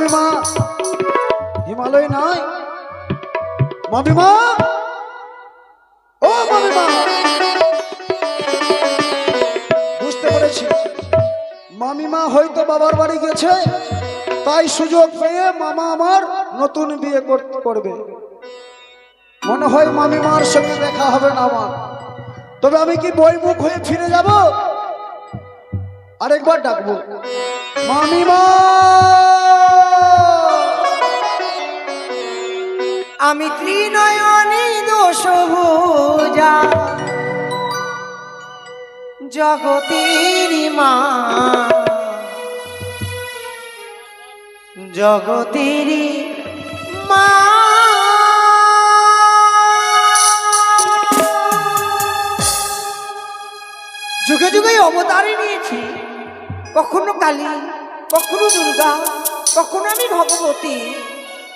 মামিমা হিমালয় নাই। বুঝতে পেরেছি। মামিমা হয়তো বাবার বাড়ি গেছে। তাই সুযোগ পেয়ে মামা আমার নতুন বিয়ে করবে। মনে হয় মামিমার সঙ্গে দেখা হবে না আমার। তবে আমি কি বইমুখ হয়ে ফিরে যাব? আরেকবার ডাকবো। মামিমা! আমি ত্রিনয়নী দোষ ভোজা জগতের মা। জগতের মা। যুগে যুগে অবতারে নিয়েছি। কখনো কালী, কখনো দুর্গা, কখনো আমি ভগবতী।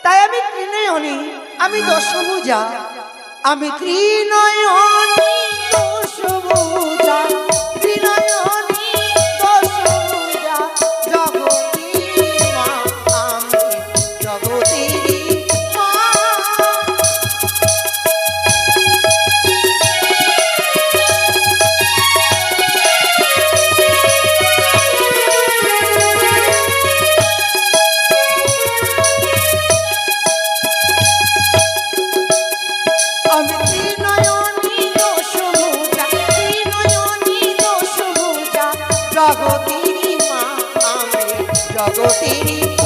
তাই আমি ত্রিনয়নী আমি দশভুজা আমি ত্রিনয়নী দশভুজা জগতেরই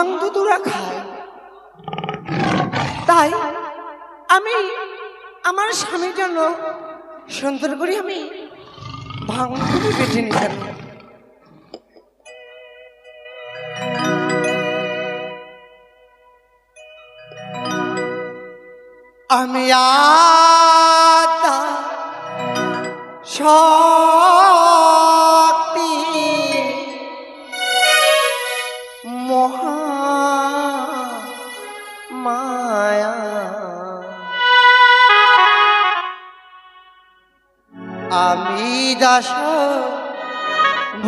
ভাং দুরা খায় তাই আমি আমার স্বামীর জন্য সুন্দর করে আমি ভাং দুটো বেটে নিতাম আমি আদা শক্তি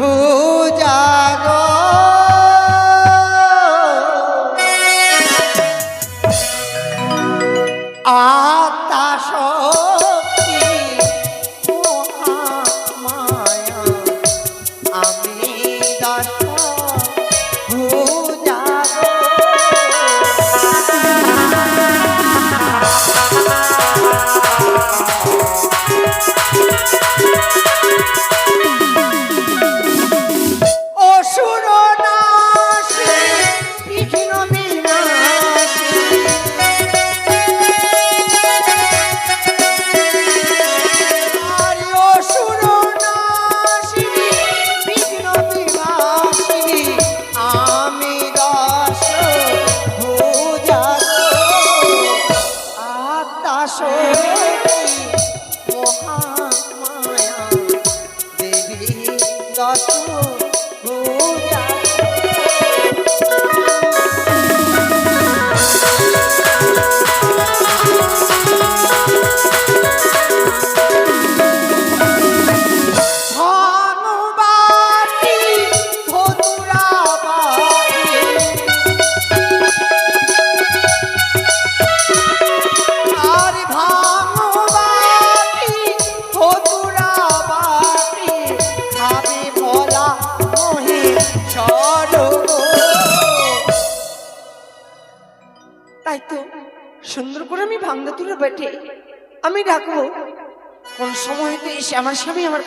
ভুজাগ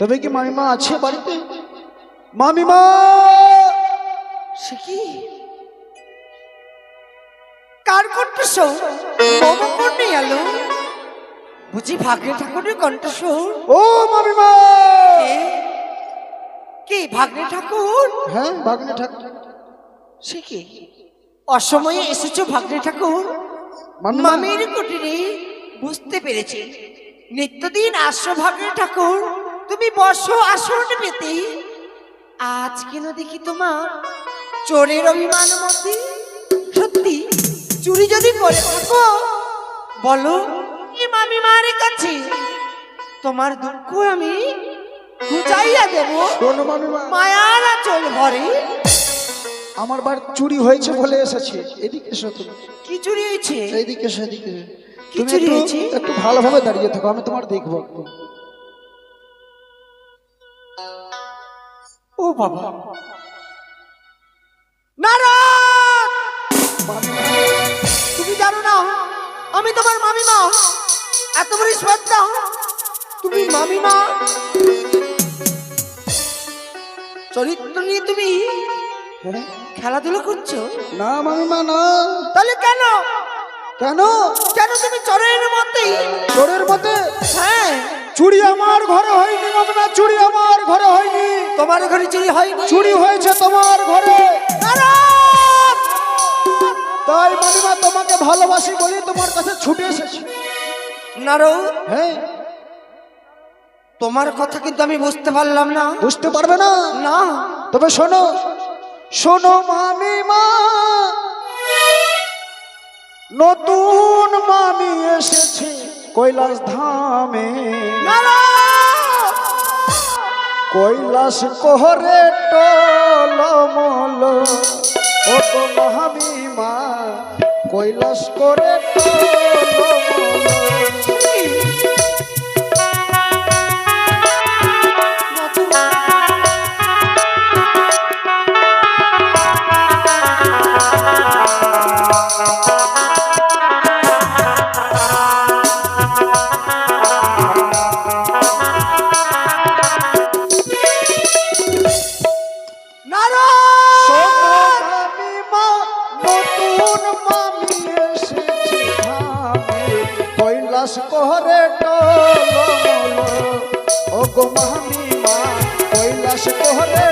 তবে কি মামিমা আছে বাড়িতে? মামিমা! সে কি? কার কণ্ঠস্বর? এলো। বুঝি ভাগ্নে ঠাকুরের কণ্ঠস্বর। ও মামিমা! কে? ভাগ্নে ঠাকুর? হ্যাঁ ভাগ্নে ঠাকুর। সে কি? অসময়ে এসেছ ভাগ্নে ঠাকুর। মামির কুটিরে বুঝতে পেরেছি। নিত্যদিন আসো ভাগ্নে ঠাকুর। তুমি বসো আসন পেতে। আজ কেন দেখি তোমার চোরের অভিমান মধ্যে সত্যি চুরি যদি করে থাকো বলো মামি কাছে? তোমার দুঃখ আমি ঘুচাইয়া দেব। শোনো মামিমা মায়ার চল ভরে আমার বার চুরি হয়েছে বলে এসেছি। এদিকে এসো তুমি। কি চুরি হয়েছে? এসো এদিকে এসো। তুমি একটু ভালোভাবে দাঁড়িয়ে থাকো আমি তোমার দেখব বাবা। তুমি জানো না আমি তোমার মামিমা। এত বড় শ্রদ্ধা। তুমি মামিমা। চরিত্র নিয়ে তুমি হ্যাঁ? খেলাধুলা করছ? না মামিমা না। তাহলে কেন? কেন? কেন তুমি চরের মধ্যেই চোরের মতে হ্যাঁ। চুরি আমার ঘরে হয়নি মামিমা চুরি আমার ঘরে হয়নি। তোমার ঘরে চুরি হয়নি। চুরি হয়েছে তোমার ঘরে। তাই মামিমা তোমাকে ভালোবাসি বলে তোমার কাছে ছুটে এসেছি। হ্যাঁ? তোমার কথা কিন্তু আমি বুঝতে পারলাম না। বুঝতে পারবে না? না। তবে শোনো শোনো মামিমা নতুন মামি এসেছে। কৈলাস ধামে! কৈলাস কোহরে টলমল ও মহাবিমা কৈলাস করে টলমল কৈলাস কহরে ও গো মহামিমা কৈলাস কহরে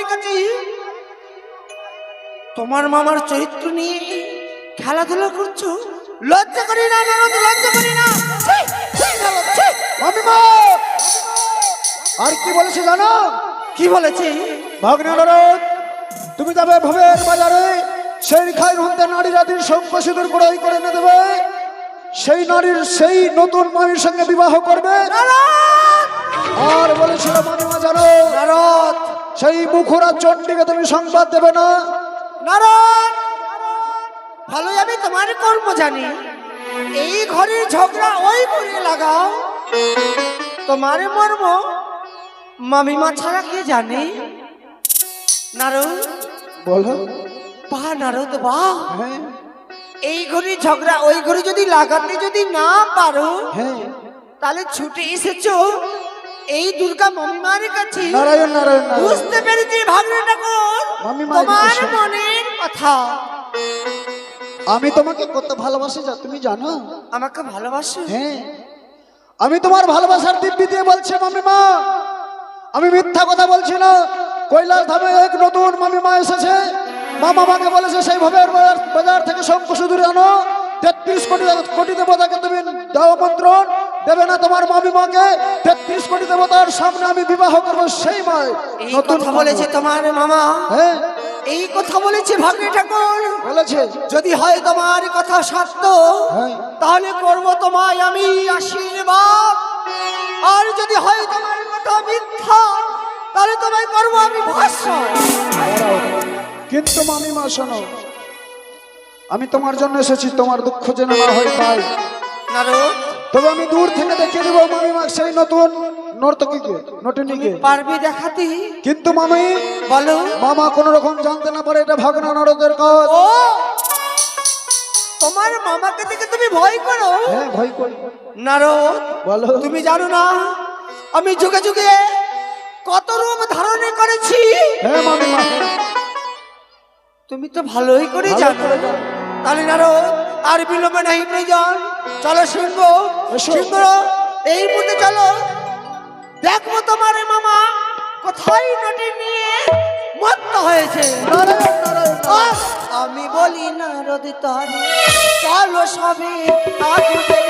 মামি কাছে তোমার মামার চরিত্র নিয়ে খেলাধুলা করছ? লজ্জা করি না লজ্জা করি না। আর কি বলেছে জানো? কি বলেছে? ভাগ্নে তুমি যাবে ভবের বাজারে। সেই খাই হন্তে নারী জাতির শঙ্খ সিঁদুর ক্রয় করে এনে দেবে। সেই নারীর সেই নতুন মামির সঙ্গে বিবাহ করবে। আর বলেছিল মামিমা জানো? নারদ! সেই মুখরা চণ্ডীকে তুমি সংবাদ দেবে না? নারদ ভালোই আমি তোমার কর্ম জানি। এই ঘরের ঝগড়া ওই করে লাগাও। তোমার মর্ম মামিমা ছাড়া কে জানে? নারদ? বলো বা নারদ বাহ হ্যাঁ। এই ঘরে ঝগড়া ওই ঘরে যদি লাগাতে যদি না পারো হ্যাঁ। তাহলে ছুটে এসেছ? এই দুর্গা মমিমার কাছে নারায়ণ নারায়ণ বুঝতে পেরেছি ভাগ্নে ঠাকুর তোমার মনের কথা। আমি তোমাকে কত ভালোবাসি যা তুমি জানো। আমাকে ভালোবাসো? হ্যাঁ। আমি তোমার ভালোবাসার দিব্যি দিয়ে বলছি মামিমা। আমি মিথ্যা কথা বলছি না। কৈলাস ধামে এক নতুন মামিমা এসেছে। মা মামাকে বলেছে সেইভাবে বাজার বাজার থেকে শঙ্খ সুদূরে আনো। তেত্রিশ কোটি কোটি দেবতাকে তুমি দাও মন্ত্রণ দেবে না তোমার মামি মাকে তেত্রিশ কোটি দেবতার সামনে আমি বিবাহ করব সেই মায় এই কথা বলেছে তোমার মামা। হ্যাঁ? এই কথা বলেছে ভাগ্নে ঠাকুর। বলেছে। যদি হয় তোমার কথা সত্য হ্যাঁ। তাহলে করব তোমায় আমি আশীর্বাদ। আর যদি হয় তোমার কথা মিথ্যা তাহলে তোমায় করব আমি কিন্তু মামিমা শোনো। আমি তোমার জন্য এসেছি তোমার দুঃখ যেন না হয় পাই নারদ তবে আমি দূর থেকে দেখিয়ে দেবো মামিমা সেই নতুন। নর্তকীকে নটিনীকে। পারবি দেখাতে? কিন্তু মামি বলো। মামা কোন রকম জানতে না পারে এটা ভাগনা নরদের কাজ। তোমার মামাকে থেকে তুমি ভয় করো? হ্যাঁ ভয় করি। নারদ বলো। তুমি জানো না আমি যুগে যুগে কত রূপ ধারণ করেছি। হ্যাঁ মামিমা তুমি তো ভালোই করে জানো। তাহলে নারদ আর বিলম্বে নাই প্রয়োজন। চলো সিংহ শুনব সিংহ এই মুহূর্তে চলো। দেখব তোমার মামা কোথায় নটি নিয়ে মত্ত হয়েছে। আমি বলি না তর। চলো সবে আগুনে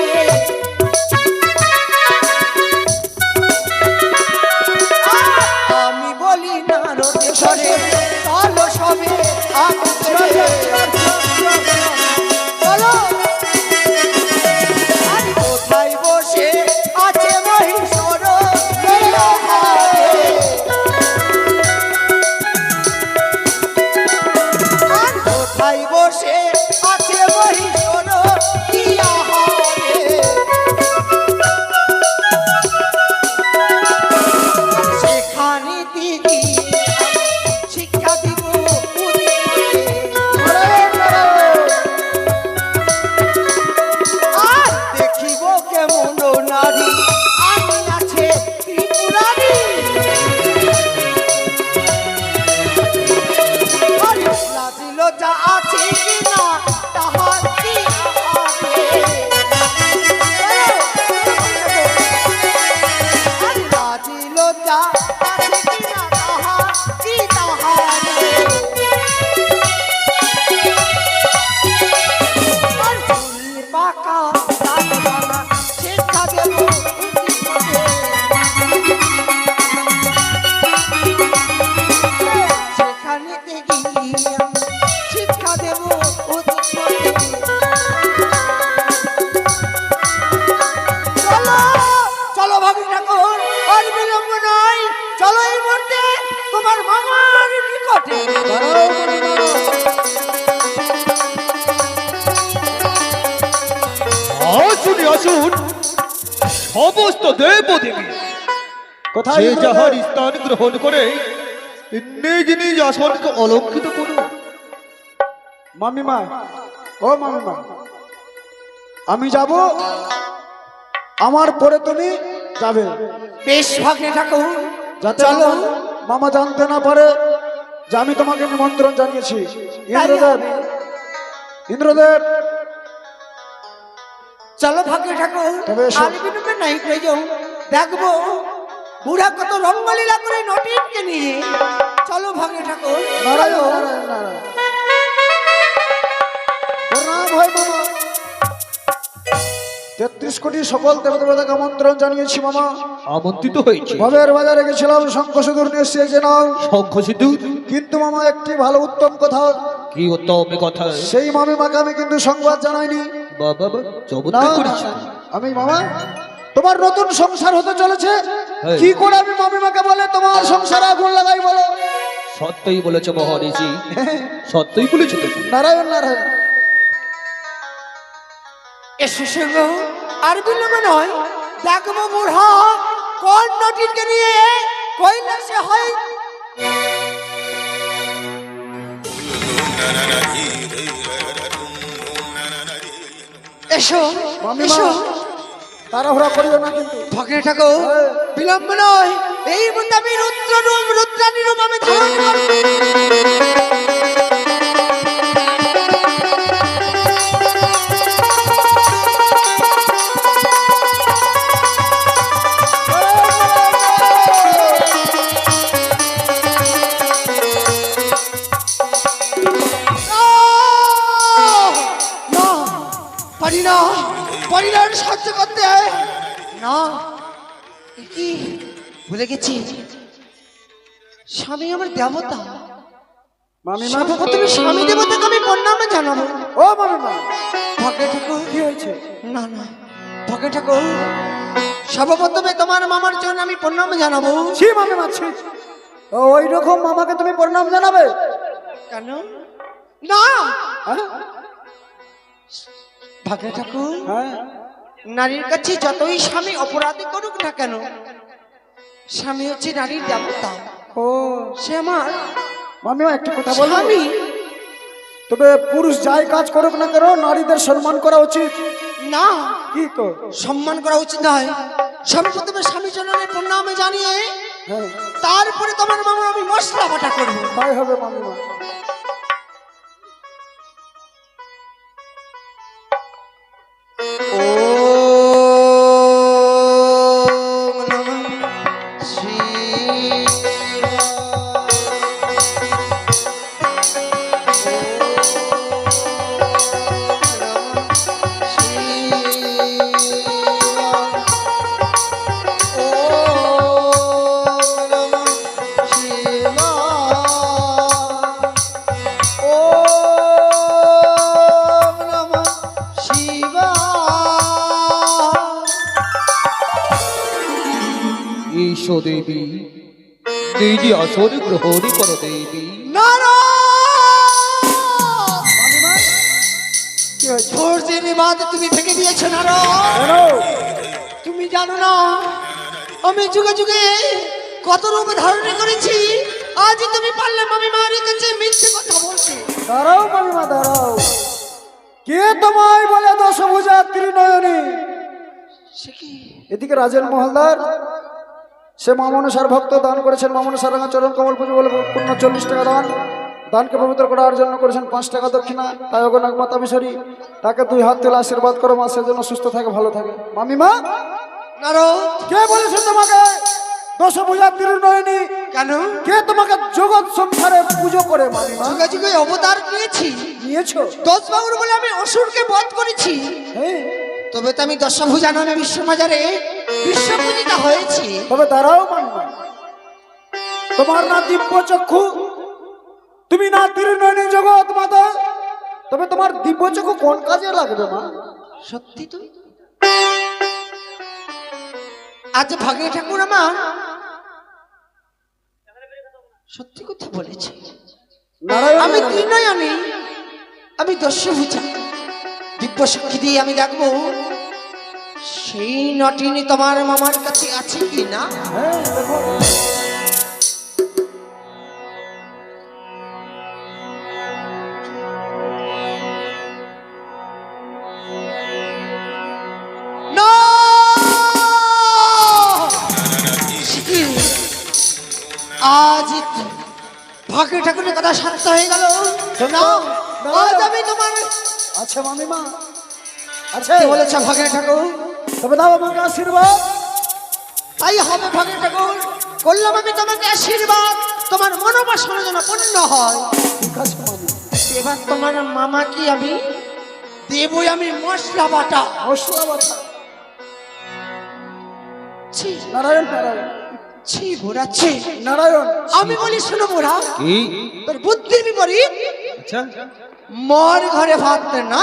সমস্ত দেবদেবী। কোথায় যে যাহার স্থান গ্রহণ করে নিজ নিজ আসনকে অলঙ্কৃত করুন। মামিমা ও মামিমা আমি যাব আমার পরে তুমি যাবে। বেশ ভাগ্নে ঠাকুর। যাতে চলো। মামা- মামা জানতে না পারে যে আমি তোমাকে নিমন্ত্রণ জানিয়েছি। ইন্দ্রদেব ইন্দ্রদেব চলো ভাগ্নে ঠাকুর। আর বিনুকে নাই প্রয়োজন। দেখব বুড়া কত রঙ্গলীলা করে নটিনকে নিয়ে। চলো ভাগ্নে ঠাকুর মামা। তেত্রিশ কোটি সকল দেবতাকে আমন্ত্রণ জানিয়েছি মামা। আমন্ত্রিত হয়েছে। ভবের বাজারে গেছিলাম শঙ্খ সুদূর নিয়ে এসে যে নাও। শঙ্খ সিঁদুর? কিন্তু মামা একটি ভালো উত্তম কথা। কি উত্তম কথা? সেই মামিমাকে আমি কিন্তু সংবাদ জানাইনি বাবা বা করেছি। আমি মামা তোমার নতুন সংসার হতে চলেছে? হ্যাঁ। কি করে আমি মামিমাকে বলে তোমার সংসারে আগুন লাগাই বলো? সত্যই বলেছ মহারিজি। সত্যই বলেছ নারায়ণ নারায়ণ। এসো সঙ্গ আর বিলম্ব নয়। দেখব বুড়া কোন নিয়ে কৈলাসে হয়। এসো মামিমা এসো তাড়াহুড়া করিও না কিন্তু। ভগ্নে ঠাকুর হ্যাঁ। বিলম্ব নয়। এই মুহূর্তে আমি রুদ্র রূপ রুদ্রানী রূপ আমি ভুলে গেছি স্বামী আমার দেবতা। স্বামী দেবতাকে আমি প্রণামে জানাব। ও মামিমা ভগে ঠাকুর কি হয়েছে? না না। ঠাকুর সর্বপ্রথমে তোমার মামার জন্য আমি প্রণামে জানাব। ছি মামিমা ছি। ও, ওই রকম মামাকে তুমি প্রণাম জানাবে? কেন? না। হ্যাঁ? ঠাকুর হ্যাঁ। নারীর কাছে যতই স্বামী অপরাধী করুক না কেন স্বামী হচ্ছে নারীর দেবতা। ও। সে আমার মামিমা একটা কথা বলব। আমি তবে পুরুষ যাই কাজ করুক না কেন নারীদের সম্মান করা উচিত। না। কি তো? সম্মান করা উচিত নয়। সর্বপ্রথমে স্বামী জননের প্রণামে জানিয়ে হ্যাঁ। তারপরে তোমার মামা আমি মশলা বাটা করব। তাই হবে মামিমা। ঈশো দেবী। নিজ আসন গ্রহণ করো দেবী। তুমি ভেঙে দিয়েছ কেন তুমি জানো না আমি যুগে যুগে কত রূপ ধারণ করেছি আজ তুমি পারলে মামি মায়ের কাছে মিথ্যে কথা বলছি দাঁড়াও মামিমা দাঁড়াও কে তোমায় বলে দশভুজা ত্রিনয়নী? এদিকে রাজেন মহলদার সে মামনসার ভক্ত দান করেছেন মামনসার রাঙা চরণ কমল পুজো বলে পূর্ণ চল্লিশ টাকা দান। দানকে পবিত্র করার জন্য করেছেন পাঁচ টাকা দক্ষিণা তাই অগনাক মাতা মিশরি তাকে দুই হাত তুলে আশীর্বাদ করো মা সে সেজন্য সুস্থ থাকে ভালো থাকে। মামিমা কে বলেছে তোমাকে? দশভুজা ত্রিনয়নী। কেন? কে তোমাকে জগৎ সংসারে পুজো করে মামিমা যুগে অবতার নিয়েছি। নিয়েছো? দশ বাবুর বলে আমি অসুরকে বধ করেছি। হ্যাঁ। তবে তো আমি দশভুজা নামে বিশ্ববাজারে বিশ্বপূজিতা হয়েছি। তবে দাঁড়াও মানবা তোমার না দিব্য চক্ষু তুমি না তীর্ণয়নী জগৎ মাতা। তবে তোমার দিব্য চক্ষু কোন কাজে লাগবে মা? সত্যি তো আজ ভাগে ঠাকুর আমার সত্যি কথা বলেছে। আমি। ত্রিনয়নী আমি দস্যভূজা দিব্য সাক্ষী দিয়ে আমি দেখব সেই নটিনী তোমার মামার কাছে আছে কি না? আজ ভাগ্য ঠাকুরের কথা শান্ত হয়ে গেল। না আজ আমি তোমার আচ্ছা মামিমা। আচ্ছা বলেছ ভাগ্য ঠাকুর? তবে দাও আমাকে আশীর্বাদ। তাই হবে ভাগ্য ঠাকুর করলাম আমি তোমাকে আশীর্বাদ। তোমার মনোবাসনা যেন পূর্ণ হয়। এবার তোমার মামা কি আমি? দেবই আমি মশলা বাটা। মশলা বাটা। ছি নারায়ণ নারায়ণ। ছি ভোরা ছি। নারায়ণ আমি বলি শুনো কি? তোর বুদ্ধির বিপরীত আচ্ছা। মর ঘরে ভাত না।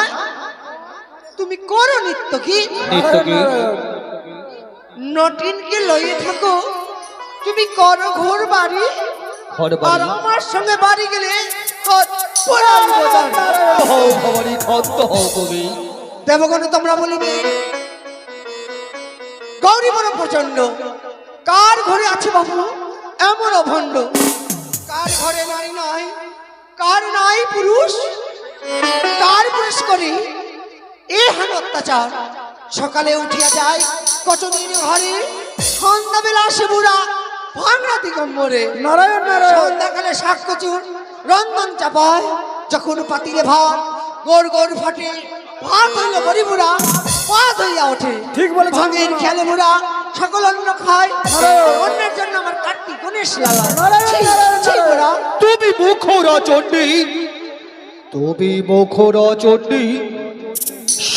তুমি করো নিত্য কি? নিত্য কি? নটিনকে লইয়ে থাকো। তুমি করো ঘোর বাড়ি। ঘর বাড়ি। আমার সঙ্গে বাড়ি গেলে দেবগণ তোমরা বলিবে গৌরী বড় প্রচণ্ড কার ঘরে আছে বাবু? এমন অভণ্ড। কার ঘরে নারী নয় কার নাই পুরুষ? কার পুরুষ করে? এ হান অত্যাচার। সকালে উঠিয়া যায় কতদিন ঘরে। সন্ধ্যাবেলা আসে বুড়া ভাঙরা দিগম্বরে। নারায়ণ নারায়ণ। সন্ধ্যাকালে শাক কচুর রন্ধন চাপায়। যখন পাতিলে ভাত গোড় গোড় ফাটে ভাত হইল গরিবুরা পাত হইয়া ওঠে। ঠিক বলে ভাঙের খেলে বুড়া সকল অন্ন খায়। অন্যের জন্য আমার কার্তিক গণেশ। বুড়া। তুমি মুখরা চণ্ডী তুমি মুখরা চণ্ডী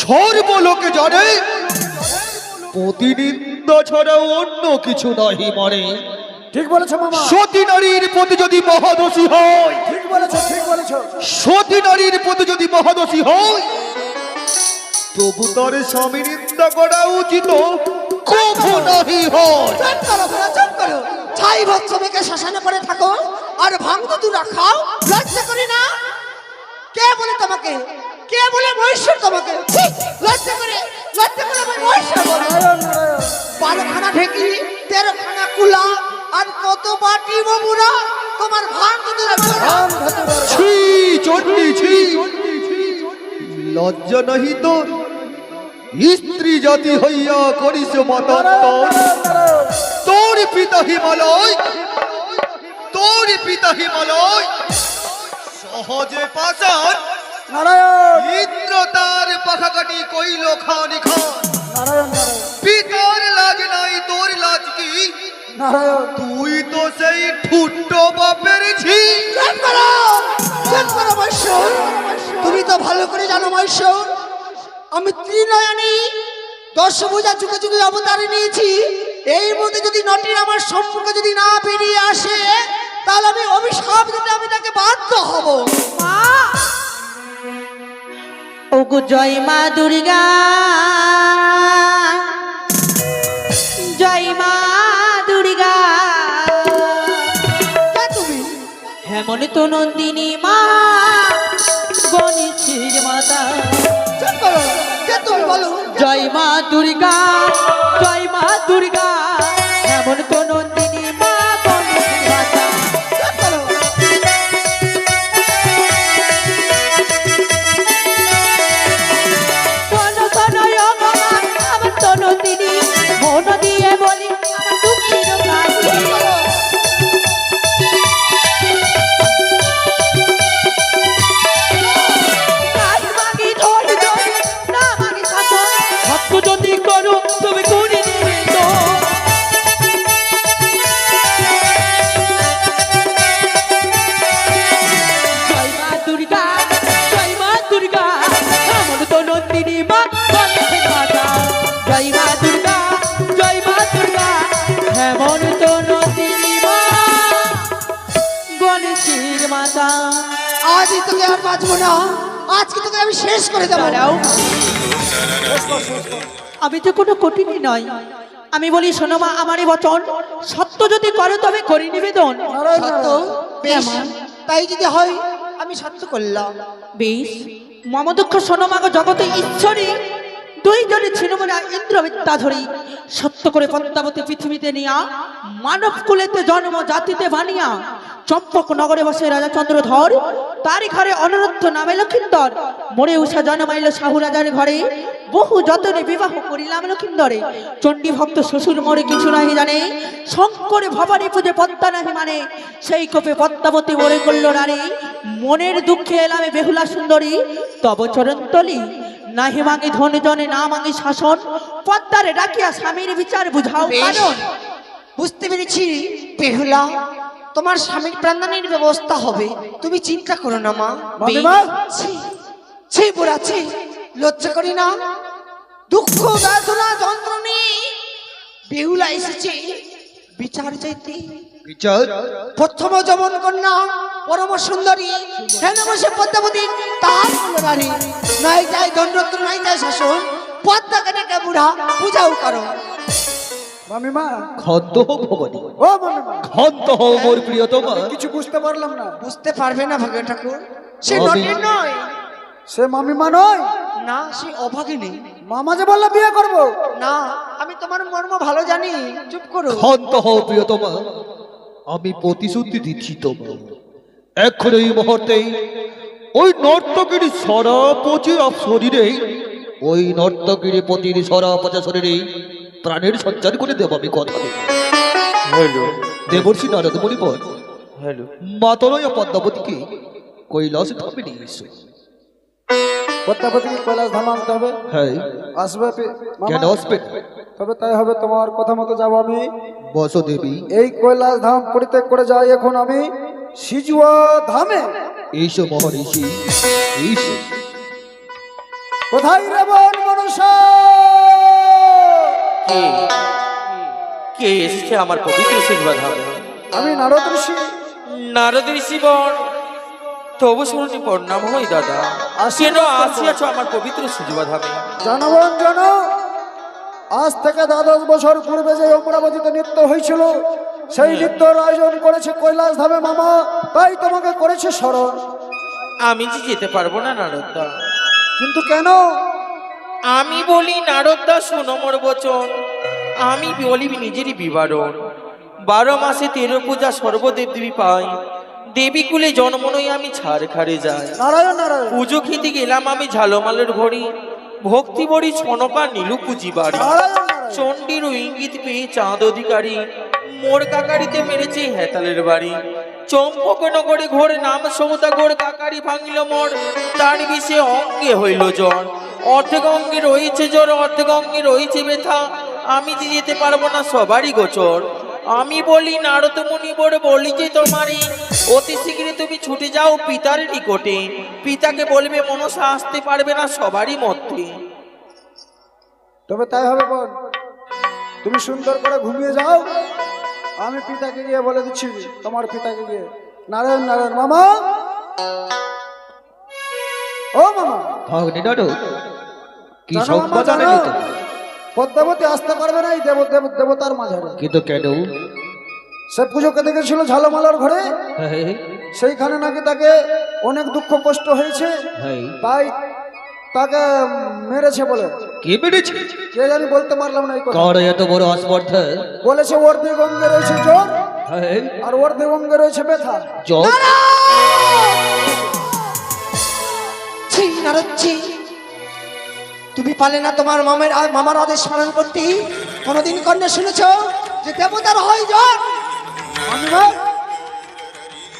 সর্বলোকে জানে প্রতিনিন্দা ছাড়া অন্য কিছু নাহি মানে। ঠিক বলেছ মামা। সতী নারীর প্রতি যদি মহাদোষী হয় ঠিক বলেছ ঠিক বলেছ। সতী নারীর প্রতি যদি মহাদোষী হয় তবু তার স্বামী নিন্দা করা উচিত। কখনো নাহি হয়। চুপ করো চুপ করো। ছাই ভৎস শ্মশানে পড়ে থাকো আর ভাঙ্গ তুরা খাও লজ্জা করি না। কে বলে তোমাকে? কে বলে মহেশ্বর তোমাকে? লজ্জা করে লজ্জা করে আমি মহেশ্বর বলে। বারোখানা ঢেকি তেরোখানা কুলা আর কত বাটি ববুরা তোমার রাম ছি চণ্ডী ছি। লজ্জা নাহি তো। স্ত্রী জাতি হইয়া করিস মাতান্তর তোর পিতা হিমালয় তোর পিতা হিমালয়। সহজে পাশান নারায়ণ। ইন্দ্র তার পাখাকাটি কইল খানি খান নারায়ণ নারায়ণ। পিতার লাজ নাই তোর লাজ কি? নারায়ণ। তুই তো সেই ঠুট্টো বাপের ছি তুমি তো ভালো করে জানো মহেশ্বর। আমি ত্রিনয়নী দশ পূজা যুগে যুগে অবতারে নিয়েছি। এই মধ্যে যদি নটির আমার সম্মুখে যদি না বেরিয়ে আসে তাহলে আমি অভিশাপ দিতে আমি তাকে বাধ্য হব। মা! ওগো জয় মা দুর্গা। জয় মা দুর্গা। তুমি? হেমন তো নন্দিনী মা গণেশের মাতা। জয় মা দুর্গা জয় মা দুর্গা। হেমন তো নন্দিনী বাঁচবো না। আজকে তোকে আমি শেষ করে দেবো। আমি তো কোনো কঠিনই নয় আমি বলি শোনো মা আমারই বচন সত্য যদি করো তবে করি নিবেদন? তাই যদি হয় আমি সত্য করলাম। বেশ। মম দুঃখ শোনো মাগো জগতে ঈশ্বরী দুইজনে ছিল বলে ইন্দ্র বিদ্যাধরী সত্য করে পদ্মাবতী পৃথিবীতে নিয়া, মানব কুলেতে জন্ম, জাতিতে বানিয়া চম্পক নগরে বসে রাজা চন্দ্রধর তারই ঘরে অনরত্থ নামে লক্ষিন্দর। মরে উষা জন্মাইল শাহু রাজার ঘরে, বহু যতনে বিবাহ করিলাম লক্ষিন্দরে। চণ্ডী ভক্ত শ্বশুর মরে কিছু নাহি জানে, শঙ্করে ভবানী পুজে পদ্মা নাহি মানে। সেই কোপে পদ্মাবতী মরে করল নারী মনের দুঃখে এলামে বেহুলা সুন্দরী, তব চরণতলি নাহি মাগি ধন জনে না মাগি শাসন। পদ্মারে ডাকিয়া স্বামীর বিচার বুঝাও। কারণ বুঝতে পেরেছি বেহুলা তোমার স্বামীর প্রাণদানের ব্যবস্থা হবে। তুমি চিন্তা করো না মা। ছি ছি বুড়া ছি। লজ্জা করি না। দুঃখ বেদনা যন্ত্রণী বেহুলা এসেছে। বিচার চাইতে। বিচার। প্রথম যমন কন্যা পরম সুন্দরী হেন বসে পদ্মাবতী তাহার কোনো নারী নাই যাই দণ্ডত্র নাই যাই শাসন পদ্মা কেটে বুড়া পূজাও করো। মামিমা ক্ষন্ত হোক ভবানী ও মামিমা। ক্ষন্ত হও মোর প্রিয়তমা। কিছু বুঝতে পারলাম না। বুঝতে পারবে না ভাগ্য ঠাকুর। সে নয়। সে মামিমা নয়। না সে অভাগিনী। মামা যে বলল বিয়ে করব? না আমি তোমার মর্ম ভালো জানি চুপ করো। ক্ষন্ত হও প্রিয়তমা। আমি প্রতিশ্রুতি দিচ্ছি তোমার এখন এই মুহূর্তেই ওই নর্তকীর সরা পচে আপ শরীরে ওই নর্তকীর পতির সরা পচা শরীরে প্রাণের সঞ্চার করে দেব আমি কথা। দেব হ্যালো। দেবর্ষি নারদ মণিপর হ্যালো। মাতলয় পদ্মাবতীকে কৈলাস ধামে নিয়ে এসো। পদ্মাবতীকে কৈলাস ধাম আনতে হবে। হ্যাঁ। আসবে কেন আসবে? তবে তাই হবে তোমার কথা মতো যাব আমি। বসো দেবী এই কৈলাস ধাম পরিত্যাগ করে যাই এখন আমি সিজুয়া ধামে। এইসো মহর্ষি এইসো কোথায় রে বন মনুষ্য কে? কে এসেছে আমার পবিত্র সিংবা ধামে? আমি নারদ ঋষি। নারদ ঋষিবর তবু শুনি প্রণাম হই দাদা। কেন আসিয়াছ আমার পবিত্র সিংবা ধামে জনগণ জন! আজ থেকে দ্বাদশ বছর পূর্বে যে অমরাবতীতে নৃত্য হয়েছিল সেই নৃত্যর আয়োজন করেছে কৈলাস ধামে মামা তাই তোমাকে করেছে স্মরণ। আমি যে যেতে পারব না নারদদা কিন্তু কেন? আমি বলি নারদদা শোনো মোর বচন। আমি বলি নিজেরই বিবরণ। বারো মাসে তেরো পূজা সর্বদেব দেবী পাই দেবী কুলে জন্ম নই আমি ছাড় খারে যাই। নারায়ণ নারায়ণ। পুজো খেতে গেলাম আমি ঝালমালের ঘড়ি ভক্তি বড়ি ছনপা নীলু পুজি বাড়ি চণ্ডীর ইঙ্গিত পেয়ে চাঁদ অধিকারী। মোর কাকারিতে মেরেছে হেতালের বাড়ি। চম্পকনগরে ঘোর নাম সৌদাগর কাকারি ভাঙিল মোর। তার বিষে অঙ্গে হইল জ্বর। অর্ধেক অঙ্গে রয়েছে জ্বর অর্ধেক অঙ্গে রয়েছে ব্যথা। আমি যে যেতে পারব না সবারই গোচর। আমি বলি নারদমণি বড় বলি যে তোমারই। অতি শীঘ্রই তুমি ছুটে যাও পিতার নিকটে। পিতাকে বলবে মনসা আসতে পারবে না সবারই মধ্যে। তবে তাই হবে বোন তুমি সুন্দর করে ঘুমিয়ে যাও। আমি পিতাকে গিয়ে বলে দিচ্ছি তোমার পিতাকে গিয়ে নারায়ণ নারায়ণ মামা! ও মামা! ভাগ্নে নারদ কি পদ্মাবতী আসতে পারবে না এই দেব দেব দেবতার মাঝে কিন্তু কেন? সে পুজো পুজোকে দেখেছিল ঝালমালার ঘরে? সেইখানে নাকি তাকে অনেক দুঃখ কষ্ট হয়েছে। হ্যাঁ তাই তাকে মেরেছে বলে। কে মেরেছে? কে জানি বলতে পারলাম না কার এত বড় আসপর্ধা বলেছে ওর দিগঙ্গে রয়েছে জ্বর। হ্যাঁ আর ওর দিগঙ্গে রয়েছে ব্যথা। ছি তুমি পালে না তোমার মামের মামার আদেশ পালন করতে। কোনোদিন কন্যা শুনেছ যে দেবতার হয় জ্বর? মামিমা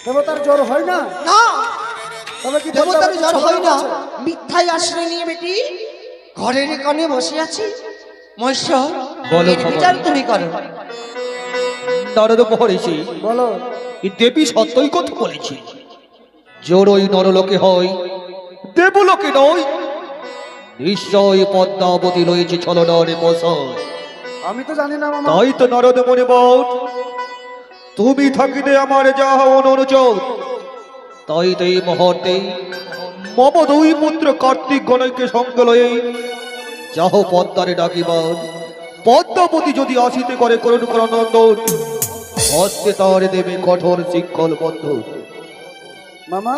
দেবতার জ্বর হয় না? না। তবে কি দেবতার জ্বর হয় না। মিথ্যায় আশ্রয় নিয়ে বেটি ঘরের কনে বসে আছি। মহিষ বলো এর খবর। বিচার তুমি করো। নারদ মহর্ষি বলো। এই দেবী সত্যই কথা বলেছে। জোরই নরলোকে হয় দেবলোকে নয়। নিশ্চয় পদ্মাবতী রয়েছে ছলনরে আমি তো জানি না মামা। তাই তো নরদ মনে বট তুমি থাকিতে আমার যাহা অনুরোচক তাই তো এই মুহূর্তে মম দুই পুত্র কার্তিক গণয়কে সঙ্গে লয়ে যাহ পদ্মারে ডাকিবার পদ্মাবতী যদি আসিতে করে করুণ করনন্দন হস্তে তারে দেবে কঠোর শিক্ষল বন্ধ। মামা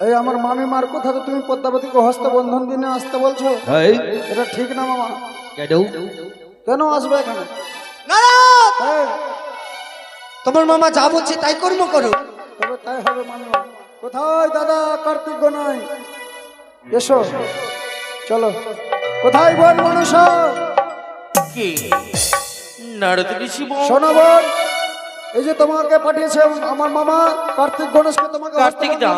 এই আমার মামিমার কথা তো তুমি পদ্মাবতীকে হস্ত বন্ধন দিনে আসতে বলছো। হ্যাঁ। এটা ঠিক না মামা। কেন? কেন আসবে এখানে? তোমার মামা যা বলছে তাই কর্ম করো। তবে তাই হবে মামিমা কোথায় দাদা কার্তিক নাই? এসো। চলো। কোথায় বল মানুষ কে? নারদ ঋষি বোন? শোনো বোন এই যে তোমাকে পাঠিয়েছে আমার মামা কার্তিক গণেশকে তোমাকে কার্তিক দা।